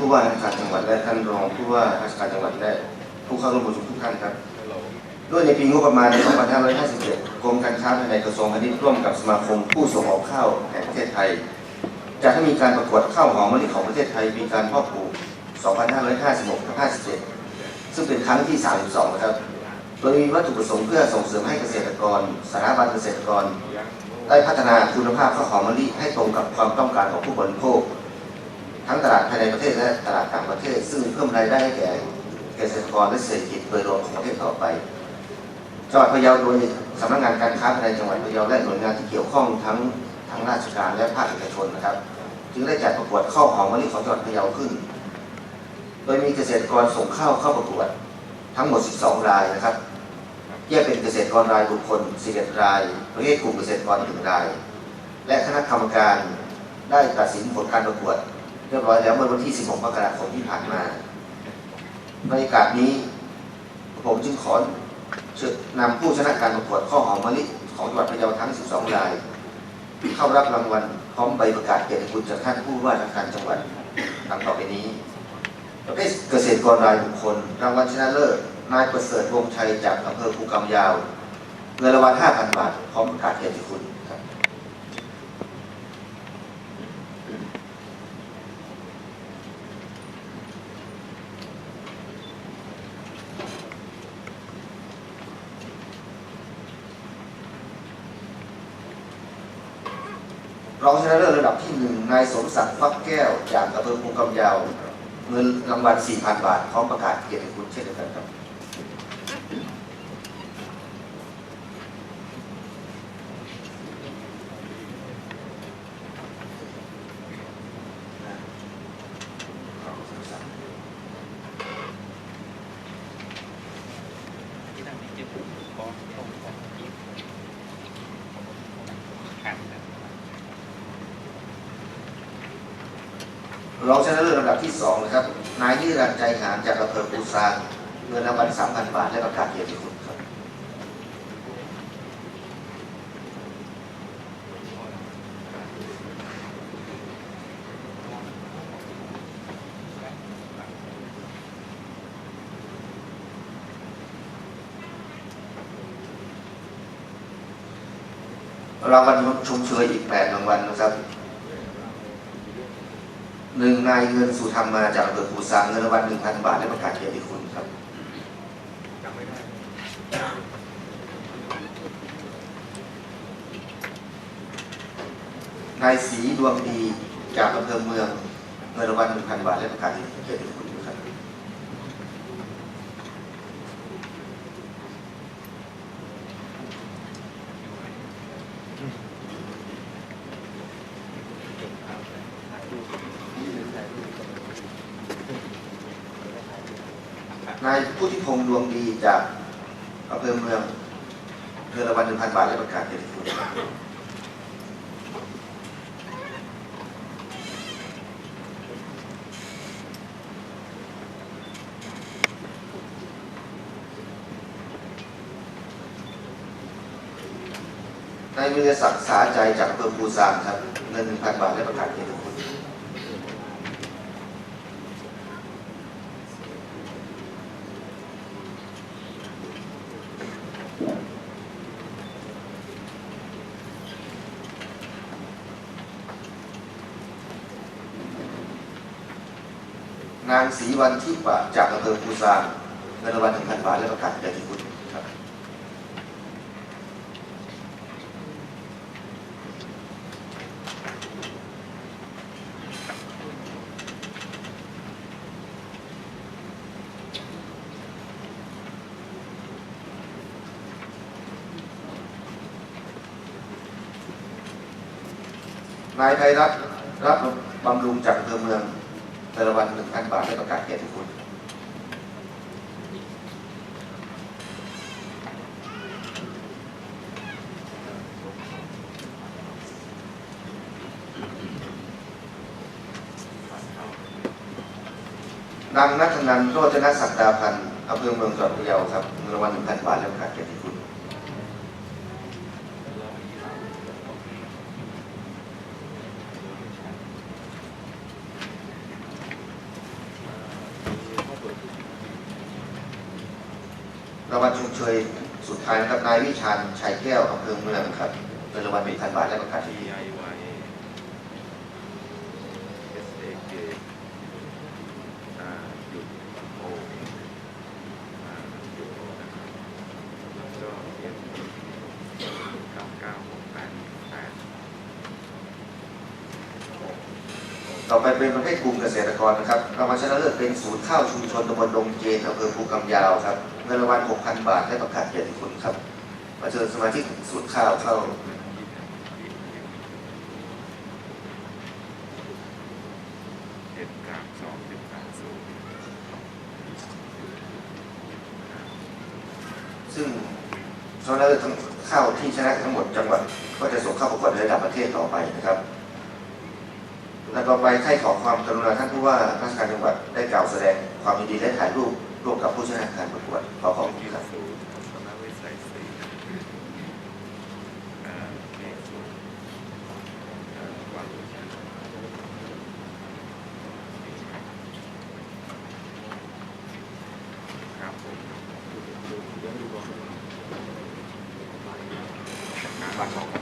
ผู้ว่าราชการจังหวัดและท่านรองผู้ว่าราชการจังหวัดและผู้เข้าร่วมประชุมทุกท่านครับด้วยในปีงบประมาณ 2557 กรมการค้าภายในกระทรวงพาณิชย์ร่วมกับสมาคมผู้ส่งออกข้าวแห่งประเทศไทยจะให้มีการประกวดข้าวหอมมะลิของประเทศไทยปีการพาะปลูก 2556-57 ซึ่งเป็นครั้งที่ 32 นะครับ โดยมีวัตถุประสงค์เพื่อส่งเสริมให้เกษตรกรสถาบันเกษตรกร ได้พัฒนาคุณภาพข้าวหอมมะลิให้ตรงกับความต้องการของผู้บริโภค ทั้งตลาดภายในประเทศและตลาดต่างประเทศ ซึ่งเพิ่มรายได้ให้แก่เกษตรกรและเศรษฐกิจโดยรวมของประเทศต่อไปจังหวัดพะเยาโดยสำนักงานการค้าภายในจังหวัดพะเยาและหน่วยงานที่เกี่ยวข้องทั้งทั้งราชการและภาคเอกชนนะครับ จึงได้จัดประกวดข้าวหอมมะลิของจังหวัดพะเยาขึ้น โดยมีเกษตรกรส่งข้าวเข้าประกวดทั้งหมด 12 รายนะครับแยกเป็นเกษตรกรรายบุคคล 11 ราย ประเภทกลุ่มเกษตรกร1ราย และคณะกรรมการได้ตัดสินผลการประกวด เรียบร้อยแล้วเมื่อวันที่ 16 มกราคมที่ผ่านมาบรรยากาศนี้ ผมจึงขอเชิญนำผู้ชนะการประกวดข้าวหอมมะลิของจังหวัดพะเยาทั้ง 12 ราย เข้ารับรางวัลพร้อมใบประกาศเกียรติคุณจากท่านผู้ว่าราชการจังหวัดดังต่อไปนี้ประเภทเกษตรกรรายบุคคล รางวัลชนะเลิศนายประเสริฐวงศ์ชัยจากอำเภอภูกำยาวเงินรางวัล5,000 บาท พร้อมประกาศเกียรติคุณค รับรองชนะเลิศระดับที่หนึ่งนายสมศักดิ์ฟักแก้ว จากอำเภอภูกำยาว เงินรางวัล4,000 บาทพร้อมประกาศเกียรติคุณเช่นเดียวกันครับ ที่ทำนี้จะขอต้องของที่ขันนะ รองชนะเลิศลำดับที่สองนะครับ นายนิรันดร์ใจหานจากอำเภอปูซางเงินรางวัล3,000 บาท และประกาศเกียรติคุณครับรางวัลชมเชยอีก 8 รางวัลนะครับ หนึ่งนายเงินสุธรรมมาจากอำเภอปูซางเงินรางวัล1,000บาทและประกาศเกียรติคุณครับนายศรีดวงดีจากอำเภอเมืองเงินรางวัล1,000บาทและประกาศเกียรติคุณครับ จบข่าวเลยถ่ายรูปถ่ายรูป นายผู้ที่พงษ์ดวงดีจากอำเภอเมืองเงินรางวัล1,000บาทและประกาศเกียรติคุณครับนายวิรศักดิ์สาใจจากอำเภอภูซางครับเงิน1,000บาทและประกาศเกียรติคุณ นางศรีวันที่ปะจากอำเภอภูซางเงินรางวัล1,000บาทและประกาศเกียรติคุณครับนายไพรัตน์รับบำรุงจากอำเภอเมือง เงินรางวัล1,000บาทและประกาศเกียรติคุณนางนัทนันโรจนศักดาพันธ์อำเภอเมืองจังหวัดพะเยาครับรางวัล1,000บาทและประกาศเกียรติคุณ รางวัลชมเชยสุดท้ายนะครับนายวิชาญชัยแก้วอำเภอเมืองครับเงินรางวัล1,000บาทและประกาศนีย DIY SAK อ่าหยุดโออ่านแล้วก็เอฟเก้าเก้าหกแปดแปดต่อไปเป็นประเภทกลุ่มเกษตรกรนะครับรางวัลชนะเลิศเป็นศูนย์ข้าวชุมชนตำบลดงเจนอำเภอภูกำยาวครับ งินรางวัล6,000 บาทและประกาศเกียรติคุณครับมาเชิญสมาชิกศูนย์ข้าวเข้าซึ่งชนะเลิศทั้งข้าวที่ชนะทั้งหมดจังหวัดก็จะส่งเข้าประกวดในระดับประเทศต่อไปนะครับและต่อไปให้ขอความกรุณาท่านผู้ว่าราชการจังหวัดได้กล่าวแสดงความยินดีและถ่ายรูป ร่วมกับผู้ชนะการประกวดขอขอบคุณครับศูนย์คณะวิสัยศรีอ่าขศูนย์อ่าวางวิชาครับผมบัตรของ